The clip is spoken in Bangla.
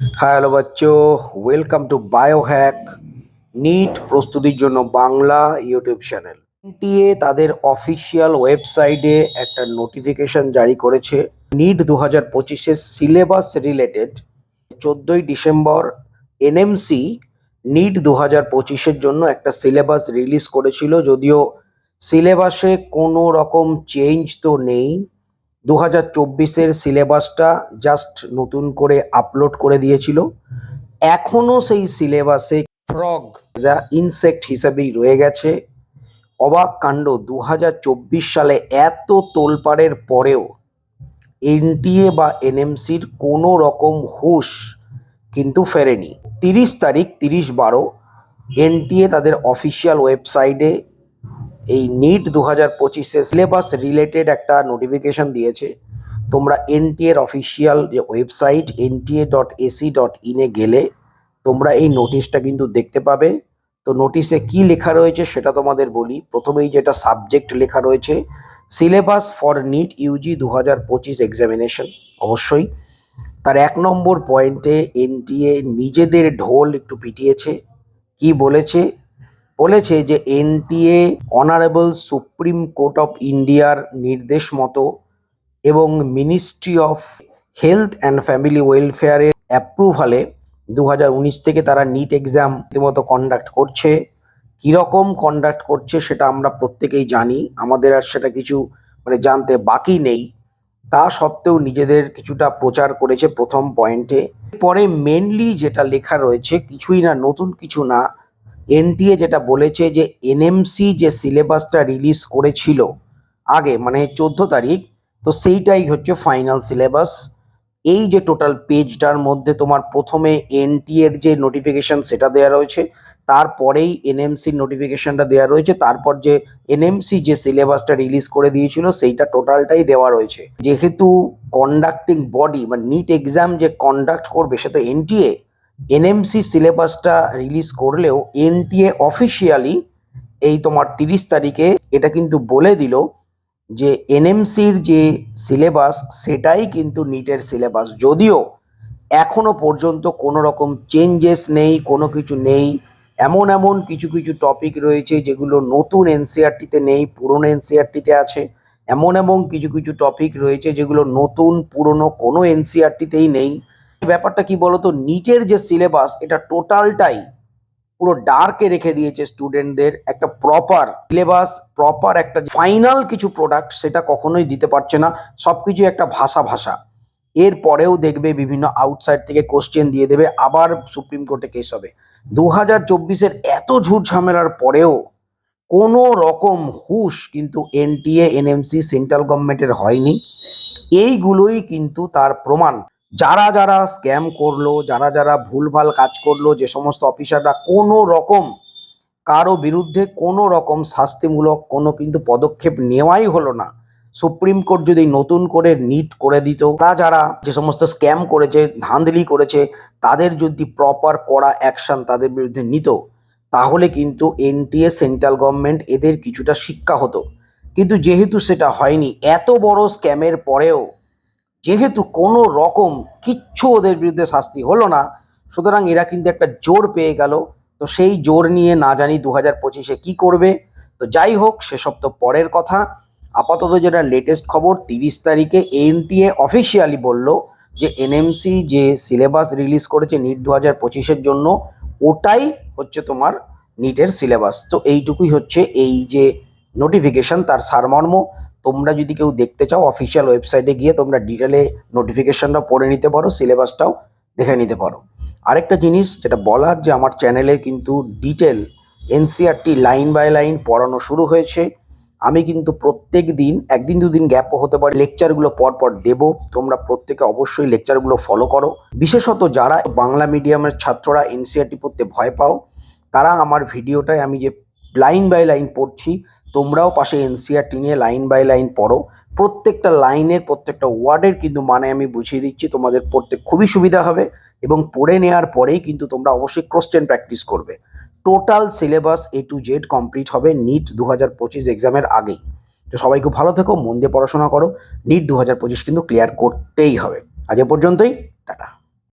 হ্যালো বাচ্চো। ওয়েলকাম টু বায়োহ্যাক নিট প্রস্তুতির জন্য বাংলা ইউটিউব চ্যানেল এনটিএ তাদের অফিসিয়াল ওয়েবসাইটে একটা নোটিফিকেশন জারি করেছে। নিট দু হাজার পঁচিশের সিলেবাস রিলেটেড চোদ্দোই ডিসেম্বর এনএমসি নিট দু হাজার পঁচিশের জন্য একটা সিলেবাস রিলিজ করেছিল। যদিও সিলেবাসে কোনো রকম চেঞ্জ তো নেই। দু হাজার চব্বিশের সিলেবাসটা জাস্ট নতুন করে আপলোড করে দিয়েছিল। এখনও সেই সিলেবাসে ফ্রগ যা ইনসেক্ট হিসেবেই রয়ে গেছে। অবাক কাণ্ড দু হাজার চব্বিশ সালে এত তোলপাড়ের পরেও এনটিএ বা এনএমসির কোনো রকম হুঁশ কিন্তু ফেরেনি। তিরিশ তারিখ, তিরিশ বারো, এনটিএ তাদের অফিসিয়াল ওয়েবসাইটে এই নিট দু হাজার পঁচিশে সিলেবাস রিলেটেড একটা নোটিফিকেশন দিয়েছে। তোমরা এনটিএর অফিসিয়াল যে website NTA dot AC dot ইনে গেলে তোমরা এই নোটিশটা কিন্তু দেখতে পাবে। তো নোটিশে কি লেখা রয়েছে সেটা তোমাদের বলি। প্রথমেই যেটা সাবজেক্ট লেখা রয়েছে সিলেবাস ফর নিট ইউজি দু হাজার পঁচিশ এক্সামিনেশন অবশ্যই। তার এক নম্বর পয়েন্টে এনটিএ নিজেদের ঢোল একটু পিটিয়েছে। কি বলেছে? বলেছে যে NTA, honourable supreme court of ইন্ডিয়ার নির্দেশ মতো এবং ministry of health and family ওয়েলফেয়ারের অ্যাপ্রুভালে দু থেকে তারা নিট এক্সাম রীতিমতো কন্ডাক্ট করছে। কীরকম কন্ডাক্ট করছে সেটা আমরা প্রত্যেকেই জানি। আমাদের আর সেটা কিছু মানে জানতে বাকি নেই। তা সত্ত্বেও নিজেদের কিছুটা প্রচার করেছে প্রথম পয়েন্টে। পরে মেনলি যেটা লেখা রয়েছে, কিছুই না, নতুন কিছু না। এনটিএ যেটা বলেছে যে এনএমসি যে সিলেবাসটা রিলিজ করেছিল আগে মানে চোদ্দ তারিখ, তো সেইটাই হচ্ছে ফাইনাল সিলেবাস এই যে টোটাল পেজটার মধ্যে তোমার প্রথমে এনটি এর যে নোটিফিকেশন সেটা দেওয়া রয়েছে, তারপরেই এনএমসির নোটিফিকেশনটা দেওয়া রয়েছে, তারপর যে এনএমসি যে সিলেবাসটা রিলিজ করে দিয়েছিল, সেইটা টোটালটাই দেওয়া রয়েছে। যেহেতু কন্ডাক্টিং বডি বা নিট এক্সাম যে কন্ডাক্ট করবে, সেটা এনটিএ এনএমসি সিলেবাসটা রিলিজ করলেও এনটিএ অফিসিয়ালি এই তোমার তিরিশ তারিখে এটা কিন্তু বলে দিল যে এনএমসির যে সিলেবাস সেটাই কিন্তু নিটের সিলেবাস যদিও এখনও পর্যন্ত কোনো রকম চেঞ্জেস নেই, কোনো কিছু নেই। এমন এমন কিছু কিছু টপিক রয়েছে যেগুলো নতুন এনসিআরটিতে নেই, পুরনো এনসিআরটিতে আছে। এমন এমন কিছু কিছু টপিক রয়েছে যেগুলো নতুন, পুরনো কোনো এনসিআরটিতেই নেই। ব্যাপারটা কি বলতো? নিটের যে সিলেবাস এটা টোটালটাই পুরো ডার্কে রেখে দিয়েছে স্টুডেন্টদের একটা প্রপার সিলেবাস প্রপার একটা ফাইনাল কিছু প্রোডাক্ট সেটা কখনোই দিতে পারছে না। সব কিছু একটা ভাষা ভাষা। এর পরেও দেখবে বিভিন্ন আউটসাইড থেকে কোশ্চেন দিয়ে দেবে, আবার সুপ্রিম কোর্টে কেস হবে। দু হাজার চব্বিশের এত ঝুট ঝামেলার পরেও কোনো রকম হুশ কিন্তু এনটিএ, এনএমসি সেন্ট্রাল গভর্নমেন্টের হয়নি। এইগুলোই কিন্তু তার প্রমাণ। যারা যারা স্ক্যাম করল, যারা যারা ভুলভাল কাজ করল, যে সমস্ত অফিসাররা কোনো রকম কারও বিরুদ্ধে কোনো রকম শাস্তিমূলক কোনো কিন্তু পদক্ষেপ নেওয়াই হলো না। সুপ্রিম কোর্ট যদি নতুন করে নিট করে দিত তারা যারা যে সমস্ত স্ক্যাম করেছে, ধাঁধলি করেছে, তাদের যদি প্রপার করা অ্যাকশন তাদের বিরুদ্ধে নিত, তাহলে কিন্তু এনটিএ সেন্ট্রাল গভর্নমেন্ট এদের কিছুটা শিক্ষা হতো। কিন্তু যেহেতু সেটা হয়নি, এত বড় স্ক্যামের পরেও যেহেতু কোনো রকম কিচ্ছু ওদের বিরুদ্ধে শাস্তি হলো না, সুতরাং এরা কিন্তু একটা জোর পেয়ে গেল। তো সেই জোর নিয়ে না জানি দু হাজার পঁচিশে কী করবে। তো যাই হোক, সেসব তো পরের কথা। আপাতত যেটা লেটেস্ট খবর, তিরিশ তারিখে এনটিএ অফিসিয়ালি বলল যে এনএমসি যে সিলেবাস রিলিজ করেছে নিট দু হাজার পঁচিশের জন্য, ওটাই হচ্ছে তোমার নিটের সিলেবাস তো এইটুকুই হচ্ছে এই যে নোটিফিকেশন তার সারমর্ম। তোমরা যদি কেউ দেখতে চাও অফিসিয়াল ওয়েবসাইটে গিয়ে তোমরা ডিটেলে নোটিফিকেশনটা পড়ে নিতে পারো সিলেবাসটাও দেখে নিতে পারো। আরেকটা জিনিস যেটা বলার, যে আমার চ্যানেলে কিন্তু detail NCERT line by line পড়ানো শুরু হয়েছে। আমি কিন্তু প্রত্যেক দিন, একদিন দুদিন গ্যাপও হতে পারে লেকচারগুলো পরপর দেব। তোমরা প্রত্যেকে অবশ্যই লেকচারগুলো ফলো করো। বিশেষত যারা বাংলা মিডিয়ামের ছাত্ররা এনসিআরটি পড়তে ভয় পাও, তারা আমার ভিডিওটায় আমি যে লাইন বাই লাইন পড়ছি তোমরাও পাশে এনসিআরটি নিয়ে লাইন বাই লাইন পড়ো। প্রত্যেকটা লাইনের, প্রত্যেকটা ওয়ার্ডের কিন্তু মানে আমি বুঝিয়ে দিচ্ছি, তোমাদের পড়তে খুবই সুবিধা হবে এবং পড়ে নেওয়ার পরেই কিন্তু তোমরা অবশ্যই কোশ্চেন প্র্যাকটিস করবে। Total syllabus A to Z complete হবে নিট দু হাজার পঁচিশ এক্সামের আগেই। তো সবাই খুব ভালো থেকো, মন দিয়ে পড়াশোনা করো। নিট দু হাজার পঁচিশ কিন্তু ক্লিয়ার করতেই হবে। আজ এ পর্যন্তই, টাটা।